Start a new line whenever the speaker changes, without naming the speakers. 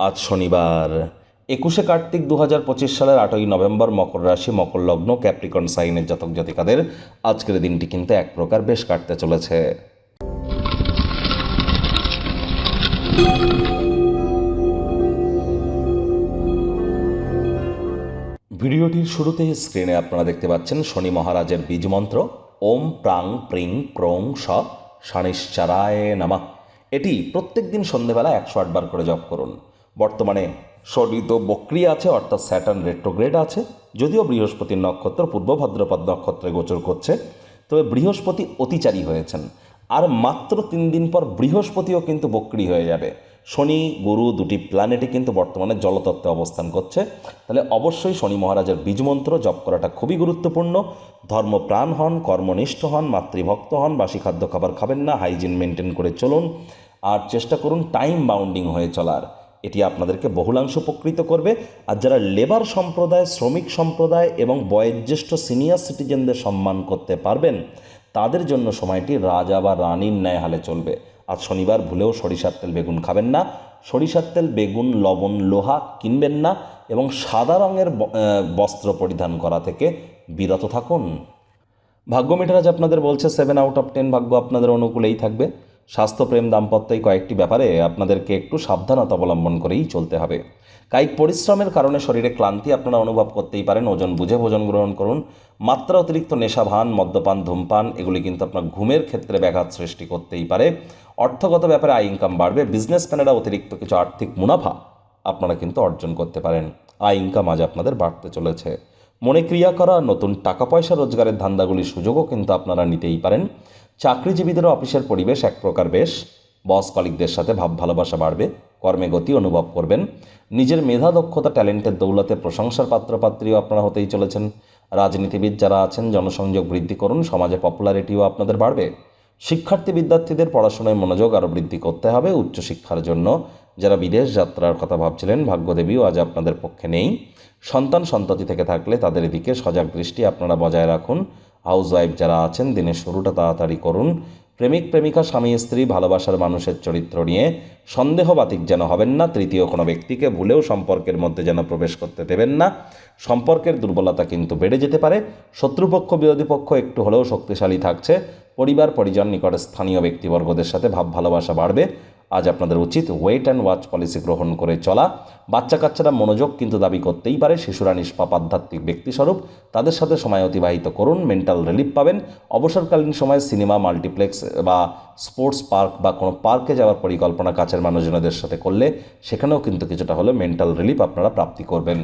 আজ শনিবার, একুশে কার্তিক দু হাজার পঁচিশ সালের আটই নভেম্বর মকর রাশি, মকর লগ্ন, ক্যাপ্রিকন সাইনের জাতক জাতিকাদের আজকের দিনটি কিন্তু এক প্রকার বেশ কাটতে চলেছে। ভিডিওটির শুরুতে স্ক্রিনে আপনারা দেখতে পাচ্ছেন শনি মহারাজের বীজ মন্ত্র, ওম প্রাং প্রিং ক্রোং স শানিশ্চারায় নামা। এটি প্রত্যেক দিন সন্ধেবেলা একশো আটবার করে জপ করুন। বর্তমানে শনি তো বক্রি আছে, অর্থাৎ স্যাটার্ন রেট্রোগ্রেড আছে। যদিও বৃহস্পতির নক্ষত্র পূর্ব ভাদ্রপদ নক্ষত্রে গোচর করছে, তবে বৃহস্পতি অতিচারী হয়েছেন। আর মাত্র তিন দিন পর বৃহস্পতিও কিন্তু বক্রি হয়ে যাবে। শনি, গুরু দুটি প্ল্যানেটই কিন্তু বর্তমানে জলতত্ত্বে অবস্থান করছে। তাহলে অবশ্যই শনি মহারাজের বীজমন্ত্র জপ করাটা খুবই গুরুত্বপূর্ণ। ধর্মপ্রাণ হন, কর্মনিষ্ঠ হন, মাতৃভক্ত হন, বাসি খাদ্য খাবার খাবেন না হাইজিন মেনটেন করে চলুন। আর চেষ্টা করুন টাইম বাউন্ডিং হয়ে চলার। এটি আপনাদেরকে বহুলাংশ উপকৃত করবে। আর যারা লেবার সম্প্রদায়, শ্রমিক সম্প্রদায় এবং বয়োজ্যেষ্ঠ সিনিয়র সিটিজেনদের সম্মান করতে পারবেন, তাদের জন্য সময়টি রাজা বা রানীর ন্যায় হালে চলবে। আজ শনিবার ভুলেও সরিষার তেল বেগুন খাবেন না। সরিষার তেল, বেগুন, লবণ, লোহা কিনবেন না এবং সাদা রঙের বস্ত্র পরিধান করা থেকে বিরত থাকুন। ভাগ্য মিটারাজ আপনাদের বলছে সেভেন আউট অফ টেন ভাগ্য আপনাদের অনুকূলেই থাকবে। স্বাস্থ্যপ্রেম দাম্পত্য এই কয়েকটি ব্যাপারে আপনাদেরকে একটু সাবধানতা অবলম্বন করেই চলতে হবে। কায়িক পরিশ্রমের কারণে শরীরে ক্লান্তি আপনারা অনুভব করতেই পারেন, ওজন বুঝে ভোজন গ্রহণ করুন। মাত্রা অতিরিক্ত নেশাভান মদ্যপান, ধূমপান, এগুলি কিন্তু আপনার ঘুমের ক্ষেত্রে ব্যাঘাত সৃষ্টি করতেই পারে। অর্থগত ব্যাপারে আয় ইনকাম বাড়বে বিজনেসম্যানেরা অতিরিক্ত কিছু আর্থিক মুনাফা আপনারা কিন্তু অর্জন করতে পারেন। আয় ইনকাম আজ আপনাদের বাড়তে চলেছে। মনে ক্রিয়া করা, নতুন টাকা পয়সা রোজগারের ধান্দাগুলির সুযোগও কিন্তু আপনারা নিতেই পারেন। চাকরিজীবীদেরও অফিসের পরিবেশ এক প্রকার বেশ। বস কলিকদের সাথে ভাব ভালোবাসা বাড়বে, কর্মে গতি অনুভব করবেন। নিজের মেধা, দক্ষতা, ট্যালেন্টের দৌলতে প্রশংসার পাত্রপাত্রীও আপনারা হতেই চলেছেন। রাজনীতিবিদ যারা আছেন, জনসংযোগ বৃদ্ধি করুন, সমাজে পপুলারিটিও আপনাদের বাড়বে। শিক্ষার্থী বিদ্যার্থীদের পড়াশোনায় মনোযোগ আরও বৃদ্ধি করতে হবে উচ্চশিক্ষার জন্য। যারা বিদেশ যাত্রার কথা ভাবছিলেন, ভাগ্যদেবীও আজ আপনাদের পক্ষে নেই। সন্তান সন্ততি থেকে থাকলে তাদের এদিকে সজাগ দৃষ্টি আপনারা বজায় রাখুন। হাউস ওয়াইফ যারা আছেন, দিনের শুরুটা তাড়াতাড়ি করুন। প্রেমিক, প্রেমিকা, স্বামী, স্ত্রী ভালোবাসার মানুষের চরিত্র নিয়ে সন্দেহবাতিক যেন হবেন না, তৃতীয় কোনো ব্যক্তিকে ভুলেও সম্পর্কের মধ্যে যেন প্রবেশ করতে দেবেন না। সম্পর্কের দুর্বলতা কিন্তু বেড়ে যেতে পারে, শত্রুপক্ষ, বিরোধী পক্ষ একটু হলেও শক্তিশালী থাকছে, পরিবার, পরিজন নিকট স্থানীয় ব্যক্তিবর্গদের সাথে ভাব ভালোবাসা বাড়বে আজ আপনাদের উচিত ওয়েট অ্যান্ড ওয়াচ পলিসি গ্রহণ করে চলা। বাচ্চা কাচ্চারা মনোযোগ কিন্তু দাবি করতেই পারে, শিশুরা নিষ্পাপ আধ্যাত্মিক ব্যক্তিস্বরূপ। তাদের সাথে সময় অতিবাহিত করুন মেন্টাল রিলিফ পাবেন। অবসরকালীন সময়ে সিনেমা মাল্টিপ্লেক্স বা স্পোর্টস পার্ক বা কোনো পার্কে যাওয়ার পরিকল্পনা কাছের মানুষজনদের সাথে করলে সেখানেও কিন্তু কিছুটা হলেও মেন্টাল রিলিফ আপনারা প্রাপ্তি করবেন।